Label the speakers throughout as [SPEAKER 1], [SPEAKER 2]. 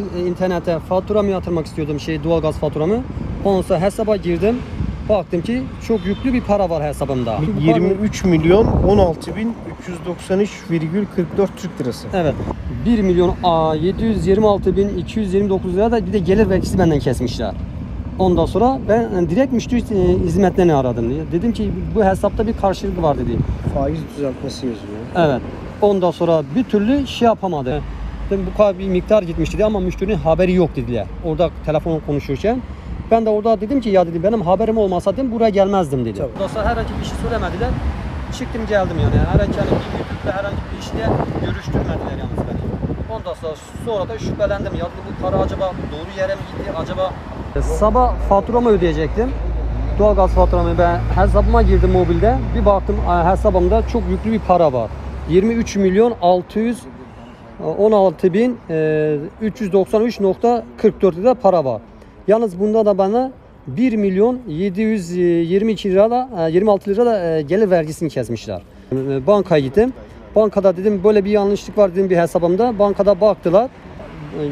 [SPEAKER 1] E, İnternete faturamı yatırmak istiyordum şey doğalgaz faturamı. Ondan hesaba girdim. Baktım ki çok yüklü bir para var hesabımda. Bu para-
[SPEAKER 2] 23 milyon 16 bin 393,44 Türk lirası.
[SPEAKER 1] Evet. 1 milyon a, 726 bin 229 lira da bir de gelir vergisi benden kesmişler. Ondan sonra ben e, direkt müşteri e, hizmetlerini aradım diye. Dedim ki bu hesapta bir karşılık var dedi.
[SPEAKER 2] Faiz düzeltmesi yazıyor.
[SPEAKER 1] Evet. Ondan sonra bir türlü şey yapamadı. Bu kadar bir miktar gitmiş dedi ama müşterinin haberi yok dediler. Orada telefon konuşurken. Ben de orada dedim ki ya dedim benim haberim olmasa dedim buraya gelmezdim dedi.
[SPEAKER 2] Tabii.
[SPEAKER 1] Sonra herhangi bir şey söylemediler. Çıktım geldim yani. Herhangi yani bir müddetle herhangi bir işle görüştürmediler yalnız beni. Ondan sonra sonra da şüphelendim. Ya dedim bu para acaba doğru yere mi gitti acaba? Sabah faturamı ödeyecektim. Doğalgaz faturamı ben hesabıma girdim mobilde. Bir baktım hesabımda çok yüklü bir para var. 23 milyon 600 16 bin e, 393.44 lira para var. Yalnız bunda da bana 1 milyon 722 lira da e, 26 lira da e, gelir vergisini kesmişler. E, Bankaya gittim. Bankada dedim böyle bir yanlışlık var dedim bir hesabımda. Bankada baktılar. E,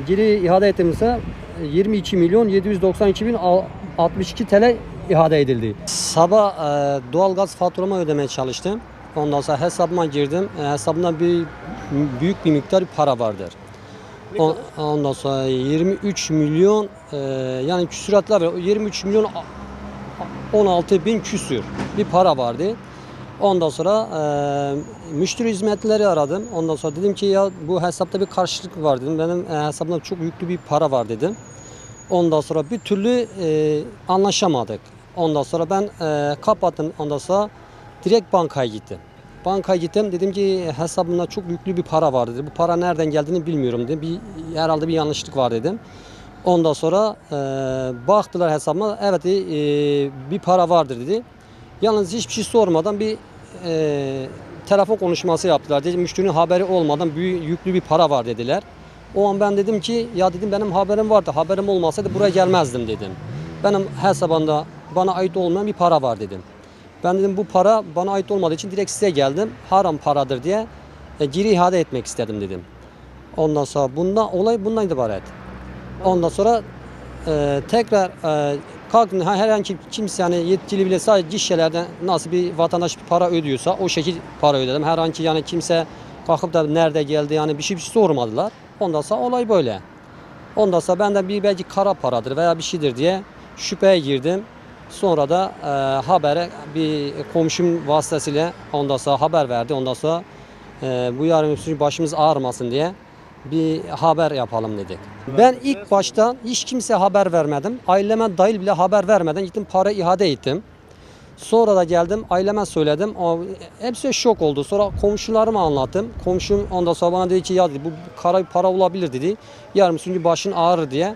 [SPEAKER 1] Geri iade ettiğimizde 22 milyon 792 bin 62 TL iade edildi. Sabah e, doğalgaz faturamı ödemeye çalıştım. Ondan sonra hesabıma girdim. E, hesabımda bir büyük bir miktar para vardır. O- Ondan sonra 23 milyon e, yani küsuratlar 23 milyon a- 16 bin küsür bir para vardı. Ondan sonra e, müşteri hizmetleri aradım. Ondan sonra dedim ki ya bu hesapta bir karşılık var dedim. Benim e, hesabımda çok yüklü bir para var dedim. Ondan sonra bir türlü e, anlaşamadık. Ondan sonra ben e, kapattım. Ondan sonra direkt bankaya gittim. Bankaya gittim. Dedim ki hesabımda çok yüklü bir para var dedi. Bu para nereden geldiğini bilmiyorum dedim. Bir, herhalde bir yanlışlık var dedim. Ondan sonra e, baktılar hesabıma. Evet e, bir para vardır dedi. Yalnız hiçbir şey sormadan bir e, telefon konuşması yaptılar. Dedi, müşterinin haberi olmadan büyük yüklü bir para var dediler. O an ben dedim ki ya dedim benim haberim vardı. Haberim olmasaydı buraya gelmezdim dedim. Benim hesabımda bana ait olmayan bir para var dedim. Ben dedim bu para bana ait olmadığı için direkt size geldim. Haram paradır diye e, geri iade etmek istedim dedim. Ondan sonra bundan olay bundan ibaret. Ondan sonra e, tekrar e, kalkın ha- herhangi kimse yani yetkili bile sadece gişelerde nasıl bir vatandaş bir para ödüyorsa o şekil para ödedim. Herhangi yani kimse kalkıp da nerede geldi yani bir şey, bir şey sormadılar. Ondan sonra olay böyle. Ondan sonra ben de bir belki kara paradır veya bir şeydir diye şüpheye girdim. Sonra da e, habere bir komşum vasıtasıyla ondan sonra haber verdi. Ondan sonra e, bu yarın gün başımız ağrımasın diye bir haber yapalım dedik. Ben ilk başta hiç kimseye haber vermedim. Aileme dahil bile haber vermeden gittim para ihade ettim. Sonra da geldim aileme söyledim. O, hepsi şok oldu. Sonra komşularıma anlattım. Komşum ondan sonra bana dedi ki ya dedi, bu kara para olabilir dedi. Yarın çünkü başın ağrır diye.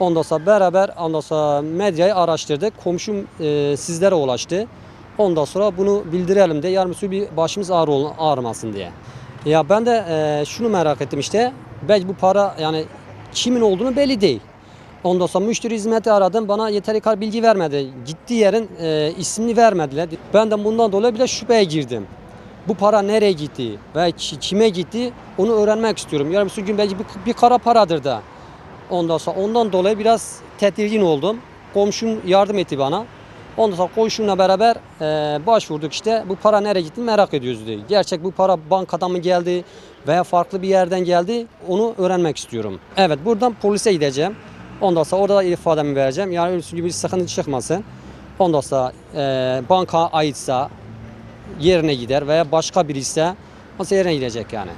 [SPEAKER 1] Ondan sonra beraber ondan sonra medyayı araştırdık. Komşum e, sizlere ulaştı. Ondan sonra bunu bildirelim diye yarın bir başımız ağrı ol- ağrımasın diye. Ya ben de e, şunu merak ettim işte. Belki bu para yani kimin olduğunu belli değil. Ondan sonra müşteri hizmeti aradım. Bana yeteri kadar bilgi vermedi. Gittiği yerin e, ismini vermediler. Ben de bundan dolayı bile şüpheye girdim. Bu para nereye gitti ve ki- kime gitti onu öğrenmek istiyorum. Yarın bir gün belki bir, bir kara paradır da. Ondan sonra ondan dolayı biraz tedirgin oldum. Komşum yardım etti bana. Ondan sonra komşumla beraber e, başvurduk işte bu para nereye gitti merak ediyoruz diye. Gerçek bu para bankadan mı geldi veya farklı bir yerden geldi onu öğrenmek istiyorum. Evet buradan polise gideceğim. Ondan sonra orada da ifademi vereceğim. Yani öyle gibi bir sıkıntı çıkmasın. Ondan sonra e, banka aitsa yerine gider veya başka biri ise yerine gidecek yani.